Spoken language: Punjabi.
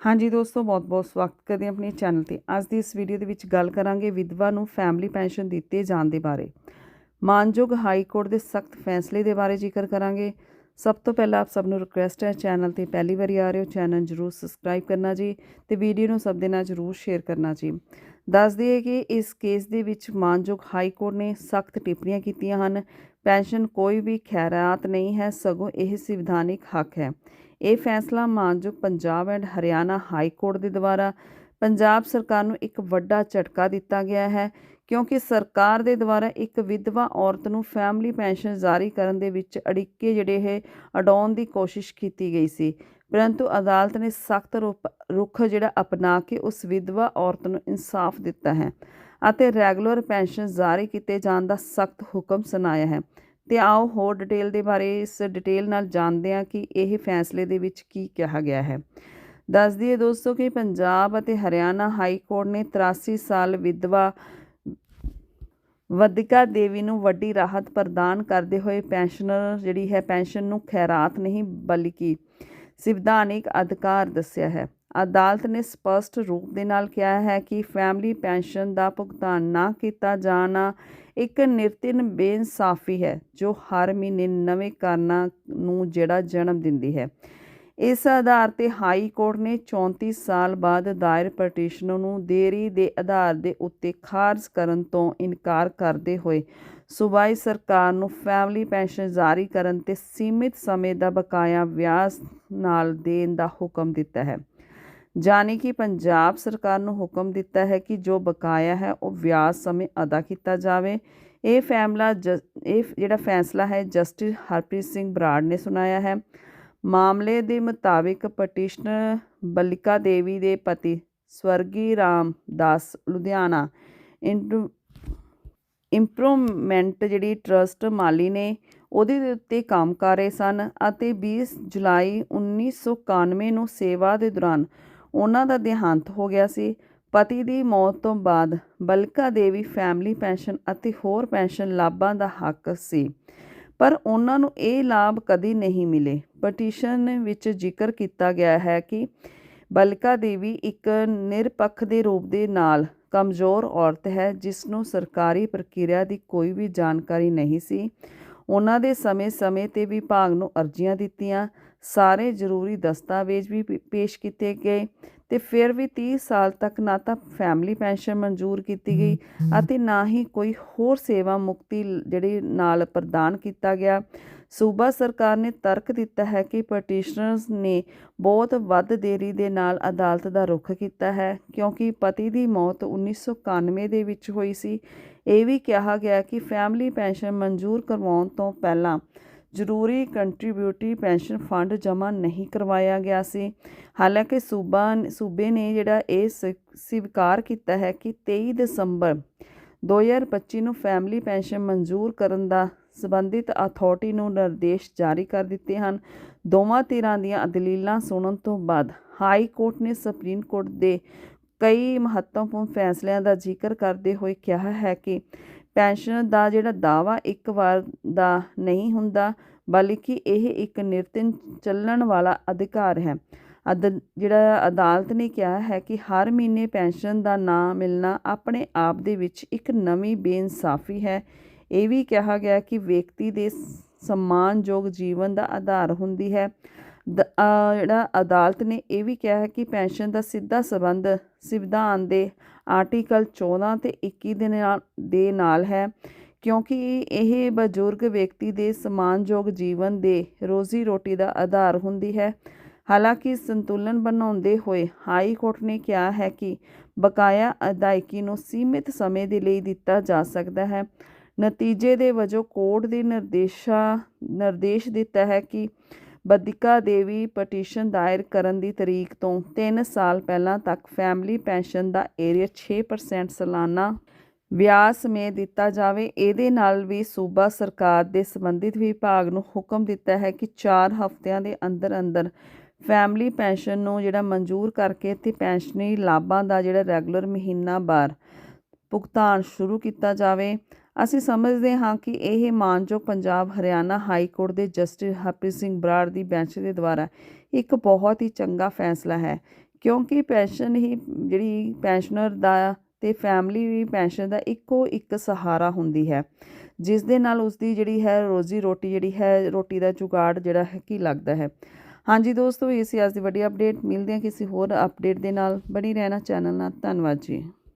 ਹਾਂਜੀ ਦੋਸਤੋ, ਬਹੁਤ-ਬਹੁਤ ਸਵਾਗਤ ਕਰਦੇ ਹਾਂ ਆਪਣੇ ਚੈਨਲ ਤੇ। ਅੱਜ ਦੀ ਇਸ ਵੀਡੀਓ ਦੇ ਵਿੱਚ ਗੱਲ ਕਰਾਂਗੇ ਵਿਧਵਾ ਨੂੰ ਫੈਮਿਲੀ ਪੈਨਸ਼ਨ ਦਿੱਤੇ ਜਾਣ ਦੇ ਬਾਰੇ। ਮਾਨਯੋਗ ਹਾਈ ਕੋਰਟ ਦੇ ਸਖਤ ਫੈਸਲੇ ਦੇ ਬਾਰੇ ਜ਼ਿਕਰ ਕਰਾਂਗੇ। ਸਭ ਤੋਂ ਪਹਿਲਾਂ ਆਪ ਸਭ ਨੂੰ ਰਿਕੁਐਸਟ ਹੈ ਚੈਨਲ ਤੇ ਪਹਿਲੀ ਵਾਰੀ ਆ ਰਹੇ ਹੋ ਚੈਨਲ ਜਰੂਰ ਸਬਸਕ੍ਰਾਈਬ ਕਰਨਾ ਜੀ ਤੇ ਵੀਡੀਓ ਨੂੰ ਸਭ ਦੇ ਨਾਲ ਜਰੂਰ ਸ਼ੇਅਰ ਕਰਨਾ ਜੀ। ਦੱਸ ਦਈਏ ਕਿ ਇਸ ਕੇਸ ਦੇ ਵਿੱਚ ਮਾਨਯੋਗ ਹਾਈ ਕੋਰਟ ਨੇ ਸਖਤ ਟਿੱਪਣੀਆਂ ਕੀਤੀਆਂ ਹਨ। ਪੈਨਸ਼ਨ ਕੋਈ ਵੀ ਖੈਰਾਤ ਨਹੀਂ ਹੈ, ਸਗੋਂ ਇਹ ਸੰਵਿਧਾਨਿਕ ਹੱਕ ਹੈ। ਇਹ ਫੈਸਲਾ ਮਾਨਯੋਗ Punjab and Haryana high court ਦੇ ਦੁਆਰਾ ਪੰਜਾਬ ਸਰਕਾਰ ਨੂੰ ਇੱਕ ਵੱਡਾ ਝਟਕਾ ਦਿੱਤਾ ਗਿਆ ਹੈ, ਕਿਉਂਕਿ ਸਰਕਾਰ ਦੇ ਦੁਆਰਾ ਇੱਕ ਵਿਧਵਾ ਔਰਤ ਨੂੰ ਫੈਮਿਲੀ ਪੈਨਸ਼ਨ ਜਾਰੀ ਕਰਨ ਦੇ ਵਿੱਚ ਅੜਿੱਕੇ ਜਿਹੜੇ ਇਹ ਅਡਾਉਣ ਦੀ ਕੋਸ਼ਿਸ਼ ਕੀਤੀ ਗਈ ਸੀ। ਪਰੰਤੂ ਅਦਾਲਤ ਨੇ ਸਖਤ ਰੁਖ ਜਿਹੜਾ ਅਪਣਾ ਕੇ ਉਸ ਵਿਧਵਾ ਔਰਤ ਨੂੰ ਇਨਸਾਫ ਦਿੱਤਾ ਹੈ ਅਤੇ ਰੈਗੂਲਰ ਪੈਨਸ਼ਨ ਜਾਰੀ ਕੀਤੇ ਜਾਣ ਦਾ ਸਖਤ ਹੁਕਮ ਸੁਣਾਇਆ ਹੈ। ਤੇ ਆਓ ਹੋਰ ਡਿਟੇਲ ਦੇ ਬਾਰੇ ਇਸ ਡਿਟੇਲ ਨਾਲ ਜਾਣਦੇ ਹਾਂ ਕਿ ਇਹ ਫੈਸਲੇ ਦੇ ਵਿੱਚ ਕੀ ਕਿਹਾ ਗਿਆ ਹੈ। ਦੱਸ ਦਈਏ ਦੋਸਤੋ ਕਿ ਪੰਜਾਬ ਅਤੇ ਹਰਿਆਣਾ ਹਾਈ ਕੋਰਟ ਨੇ 83 ਸਾਲ ਵਿਧਵਾ ਵਦਿਕਾ ਦੇਵੀ ਨੂੰ ਵੱਡੀ ਰਾਹਤ ਪ੍ਰਦਾਨ ਕਰਦੇ ਹੋਏ ਪੈਨਸ਼ਨਰ ਜਿਹੜੀ ਹੈ, ਪੈਨਸ਼ਨ ਨੂੰ ਖੈਰਾਤ ਨਹੀਂ, ਬਲਕਿ ਸੰਵਿਧਾਨਿਕ ਅਧਿਕਾਰ ਦੱਸਿਆ ਹੈ। ਅਦਾਲਤ ਨੇ ਸਪਸ਼ਟ ਰੂਪ ਦੇ ਨਾਲ ਕਿਹਾ ਹੈ ਕਿ ਫੈਮਿਲੀ ਪੈਨਸ਼ਨ ਦਾ ਭੁਗਤਾਨ ਨਾ ਕੀਤਾ ਜਾਣਾ ਇੱਕ ਨਿਰਤਿਨ ਬੇਇਨਸਾਫੀ ਹੈ, ਜੋ ਹਰ ਮਹੀਨੇ ਨਵੇਂ ਕਾਰਨਾਂ ਨੂੰ ਜਿਹੜਾ ਜਨਮ ਦਿੰਦੀ ਹੈ। ਇਸ ਆਧਾਰ ਤੇ ਹਾਈ ਕੋਰਟ ਨੇ 34 ਸਾਲ ਬਾਅਦ ਦਾਇਰ ਪਟੀਸ਼ਨ ਨੂੰ ਦੇਰੀ ਦੇ ਆਧਾਰ ਦੇ ਉੱਤੇ ਖਾਰਜ ਕਰਨ ਤੋਂ ਇਨਕਾਰ ਕਰਦੇ ਹੋਏ ਸੂਬਾਈ ਸਰਕਾਰ ਨੂੰ ਫੈਮਿਲੀ ਪੈਨਸ਼ਨ ਜਾਰੀ ਕਰਨ ਤੇ ਸੀਮਿਤ ਸਮੇਂ ਦਾ ਬਕਾਇਆ ਵਿਆਜ ਨਾਲ ਦੇਣ ਦਾ ਹੁਕਮ ਦਿੱਤਾ ਹੈ। ਜਾਨੀ ਕਿ ਪੰਜਾਬ ਸਰਕਾਰ ਨੂੰ ਹੁਕਮ ਦਿੱਤਾ ਹੈ ਕਿ ਜੋ ਬਕਾਇਆ ਹੈ, ਉਹ ਵਿਆਜ ਸਮੇਂ ਅਦਾ ਕੀਤਾ ਜਾਵੇ। ਇਹ ਫੈਸਲਾ ਇਹ ਜਿਹੜਾ ਫੈਸਲਾ ਹੈ, ਜਸਟਿਸ ਹਰਪ੍ਰੀਤ ਸਿੰਘ ਬਰਾੜ ਨੇ ਸੁਣਾਇਆ ਹੈ। ਮਾਮਲੇ ਦੇ ਮੁਤਾਬਿਕ ਪਟੀਸ਼ਨਰ ਬਲਿਕਾ ਦੇਵੀ ਦੇ ਪਤੀ ਸਵਰਗੀ ਰਾਮ ਦਾਸ ਲੁਧਿਆਣਾ ਇੰਪਰੂਵਮੈਂਟ ਜਿਹੜੀ ਟਰਸਟ ਮਾਲੀ ਨੇ, ਉਹਦੇ ਦੇ ਉੱਤੇ ਕੰਮ ਕਰ ਰਹੇ ਸਨ ਅਤੇ 20 ਜੁਲਾਈ 1991 ਨੂੰ ਸੇਵਾ ਦੇ ਦੌਰਾਨ ਉਹਨਾਂ ਦਾ ਦੇਹਾਂਤ ਹੋ ਗਿਆ ਸੀ। ਪਤੀ ਦੀ ਮੌਤ ਤੋਂ ਬਾਅਦ ਬਲਕਾ ਦੇਵੀ ਫੈਮਿਲੀ ਪੈਨਸ਼ਨ ਅਤੇ ਹੋਰ ਪੈਨਸ਼ਨ ਲਾਭਾਂ ਦਾ ਹੱਕ ਸੀ। ਪਰ ਉਹਨਾਂ ਨੂੰ ਇਹ ਲਾਭ ਕਦੀ ਨਹੀਂ ਮਿਲੇ। ਪਟੀਸ਼ਨ ਵਿੱਚ ਜ਼ਿਕਰ ਕੀਤਾ ਗਿਆ ਹੈ ਕਿ ਬਲਕਾ ਦੇਵੀ ਇੱਕ ਨਿਰਪੱਖ ਦੇ ਰੂਪ ਦੇ ਨਾਲ ਕਮਜ਼ੋਰ ਔਰਤ ਹੈ, ਜਿਸ ਨੂੰ ਸਰਕਾਰੀ ਪ੍ਰਕਿਰਿਆ ਦੀ ਕੋਈ ਵੀ ਜਾਣਕਾਰੀ ਨਹੀਂ ਸੀ। ਉਹਨਾਂ ਦੇ ਸਮੇਂ-ਸਮੇਂ ਤੇ ਵਿਭਾਗ ਨੂੰ ਅਰਜ਼ੀਆਂ ਦਿੱਤੀਆਂ। ਸਾਰੇ ਜ਼ਰੂਰੀ ਦਸਤਾਵੇਜ਼ ਵੀ ਪੇਸ਼ ਕੀਤੇ ਗਏ ਤੇ ਫਿਰ ਵੀ 30 ਸਾਲ ਤੱਕ ਨਾ ਤਾਂ ਫੈਮਿਲੀ ਪੈਨਸ਼ਨ ਮਨਜ਼ੂਰ ਕੀਤੀ ਗਈ ਅਤੇ ਨਾ ਹੀ ਕੋਈ ਹੋਰ ਸੇਵਾ ਮੁਕਤੀ ਜਿਹੜੀ ਨਾਲ ਪ੍ਰਦਾਨ ਕੀਤਾ ਗਿਆ। ਸੂਬਾ ਸਰਕਾਰ ਨੇ ਤਰਕ ਦਿੱਤਾ ਹੈ ਕਿ ਪਟੀਸ਼ਨਰਸ ਨੇ ਬਹੁਤ ਵੱਧ ਦੇਰੀ ਦੇ ਨਾਲ ਅਦਾਲਤ ਦਾ ਰੁਖ ਕੀਤਾ ਹੈ ਕਿਉਂਕਿ ਪਤੀ ਦੀ ਮੌਤ 1991 ਦੇ ਵਿੱਚ ਹੋਈ ਸੀ। ਇਹ ਵੀ ਕਿਹਾ ਗਿਆ ਕਿ ਫੈਮਿਲੀ ਪੈਨਸ਼ਨ ਮਨਜ਼ੂਰ ਕਰਵਾਉਣ ਤੋਂ ਪਹਿਲਾਂ ਜ਼ਰੂਰੀ ਕੰਟਰੀਬਿਊਟਰੀ ਪੈਨਸ਼ਨ ਫੰਡ ਜਮ੍ਹਾਂ ਨਹੀਂ ਕਰਵਾਇਆ ਗਿਆ ਸੀ। ਹਾਲਾਂਕਿ ਸੂਬਾ ਸੂਬੇ ਨੇ ਜਿਹੜਾ ਇਹ ਸਵੀਕਾਰ ਕੀਤਾ ਹੈ ਕਿ 23 ਦਸੰਬਰ 2025 ਨੂੰ ਫੈਮਿਲੀ ਪੈਨਸ਼ਨ ਮਨਜ਼ੂਰ ਕਰਨ ਦਾ ਸਬੰਧਿਤ ਅਥਾਰਟੀ ਨੂੰ ਨਿਰਦੇਸ਼ ਜਾਰੀ ਕਰ ਦਿੱਤੇ ਹਨ। ਦੋਵਾਂ ਧਿਰਾਂ ਦੀਆਂ ਦਲੀਲਾਂ ਸੁਣਨ ਤੋਂ ਬਾਅਦ ਹਾਈ ਕੋਰਟ ਨੇ ਸੁਪਰੀਮ ਕੋਰਟ ਦੇ ਕਈ ਮਹੱਤਵਪੂਰਨ ਫੈਸਲਿਆਂ ਦਾ ਜ਼ਿਕਰ ਕਰਦੇ ਹੋਏ ਕਿਹਾ ਹੈ ਕਿ ਪੈਨਸ਼ਨ ਦਾ ਜਿਹੜਾ ਦਾਵਾ ਇੱਕ ਵਾਰ ਦਾ ਨਹੀਂ ਹੁੰਦਾ, ਬਲਕਿ ਇਹ ਇੱਕ ਨਿਰਤਿਨ ਚੱਲਣ ਵਾਲਾ ਅਧਿਕਾਰ ਹੈ। ਅਦ, ਜਿਹੜਾ ਅਦਾਲਤ ਨੇ ਕਿਹਾ ਹੈ ਕਿ ਹਰ ਮਹੀਨੇ ਪੈਨਸ਼ਨ ਦਾ ਨਾ ਮਿਲਣਾ ਆਪਣੇ ਆਪ ਦੇ ਵਿੱਚ ਇੱਕ ਨਵੀਂ ਬੇਇਨਸਾਫੀ ਹੈ। ਇਹ ਵੀ ਕਿਹਾ ਗਿਆ ਕਿ ਵਿਅਕਤੀ ਦੇ ਸਨਮਾਨਯੋਗ ਜੀਵਨ ਦਾ ਆਧਾਰ ਹੁੰਦੀ ਹੈ। ਜਿਹੜਾ ਅਦਾਲਤ ਨੇ ਇਹ ਵੀ ਕਿਹਾ ਹੈ ਕਿ ਪੈਨਸ਼ਨ ਦਾ ਸਿੱਧਾ ਸਬੰਧ ਸੰਵਿਧਾਨ ਦੇ ਆਰਟੀਕਲ 14 ਤੇ 21 ਦੇ ਨਾਲ ਦੇ ਨਾਲ ਹੈ, ਕਿਉਂਕਿ ਇਹ ਬਜ਼ੁਰਗ ਵਿਅਕਤੀ ਦੇ ਸਮਾਨਯੋਗ ਜੀਵਨ ਦੇ ਰੋਜ਼ੀ ਰੋਟੀ ਦਾ ਆਧਾਰ ਹੁੰਦੀ ਹੈ। ਹਾਲਾਂਕਿ ਸੰਤੁਲਨ ਬਣਾਉਂਦੇ ਹੋਏ ਹਾਈ ਕੋਰਟ ਨੇ ਕਿਹਾ ਹੈ ਕਿ ਬਕਾਇਆ ਅਦਾਇਗੀ ਨੂੰ ਸੀਮਿਤ ਸਮੇਂ ਦੇ ਲਈ ਦਿੱਤਾ ਜਾ ਸਕਦਾ ਹੈ। ਨਤੀਜੇ ਦੇ ਵਜੋਂ ਕੋਰਟ ਦੇ ਨਿਰਦੇਸ਼ਾ ਨਿਰਦੇਸ਼ ਦਿੱਤਾ ਹੈ ਕਿ ਬਦਿਕਾ ਦੇਵੀ ਪਟੀਸ਼ਨ ਦਾਇਰ ਕਰਨ ਦੀ ਤਰੀਕ ਤੋਂ 3 ਸਾਲ ਪਹਿਲਾਂ ਤੱਕ ਫੈਮਿਲੀ ਪੈਨਸ਼ਨ ਦਾ ਏਰੀਆ 6% ਸਾਲਾਨਾ ਵਿਆਜ ਸਮੇਤ ਦਿੱਤਾ ਜਾਵੇ। ਇਹਦੇ ਨਾਲ ਵੀ ਸੂਬਾ ਸਰਕਾਰ ਦੇ ਸੰਬੰਧਿਤ ਵਿਭਾਗ ਨੂੰ ਹੁਕਮ ਦਿੱਤਾ ਹੈ ਕਿ 4 ਹਫ਼ਤਿਆਂ ਦੇ ਅੰਦਰ ਅੰਦਰ ਫੈਮਿਲੀ ਪੈਨਸ਼ਨ ਨੂੰ ਜਿਹੜਾ ਮਨਜ਼ੂਰ ਕਰਕੇ ਤੇ ਪੈਨਸ਼ਨਰੀ ਲਾਭਾਂ ਦਾ ਜਿਹੜਾ ਰੈਗੂਲਰ ਮਹੀਨਾਵਾਰ ਭੁਗਤਾਨ ਸ਼ੁਰੂ ਕੀਤਾ ਜਾਵੇ। ਅਸੀਂ ਸਮਝਦੇ ਹਾਂ ਕਿ ਇਹ ਮਾਨਯੋਗ ਪੰਜਾਬ ਹਰਿਆਣਾ ਹਾਈ ਕੋਰਟ ਦੇ ਜਸਟਿਸ ਹਰਪ੍ਰੀਤ ਸਿੰਘ ਬਰਾੜ ਦੀ ਬੈਂਚ ਦੇ ਦੁਆਰਾ ਇੱਕ ਬਹੁਤ ਹੀ ਚੰਗਾ ਫੈਸਲਾ ਹੈ, ਕਿਉਂਕਿ ਪੈਨਸ਼ਨ ਹੀ ਜਿਹੜੀ ਪੈਨਸ਼ਨਰ ਦਾ ਅਤੇ ਫੈਮਿਲੀ ਵੀ ਪੈਨਸ਼ਨ ਦਾ ਇੱਕੋ ਇੱਕ ਸਹਾਰਾ ਹੁੰਦੀ ਹੈ, ਜਿਸ ਦੇ ਨਾਲ ਉਸਦੀ ਜਿਹੜੀ ਹੈ ਰੋਜ਼ੀ ਰੋਟੀ ਜਿਹੜੀ ਹੈ, ਰੋਟੀ ਦਾ ਜੁਗਾੜ ਜਿਹੜਾ ਹੈ ਕੀ ਲੱਗਦਾ ਹੈ। ਹਾਂਜੀ ਦੋਸਤੋ ਇਹ ਸੀ ਅੱਜ ਦੀ ਵੱਡੀ ਅਪਡੇਟ ਮਿਲਦੇ ਹਾਂ ਕਿਸੇ ਹੋਰ ਅਪਡੇਟ ਦੇ ਨਾਲ। ਬਣੀ ਰਹਿਣਾ ਚੈਨਲ ਨਾਲ। ਧੰਨਵਾਦ ਜੀ।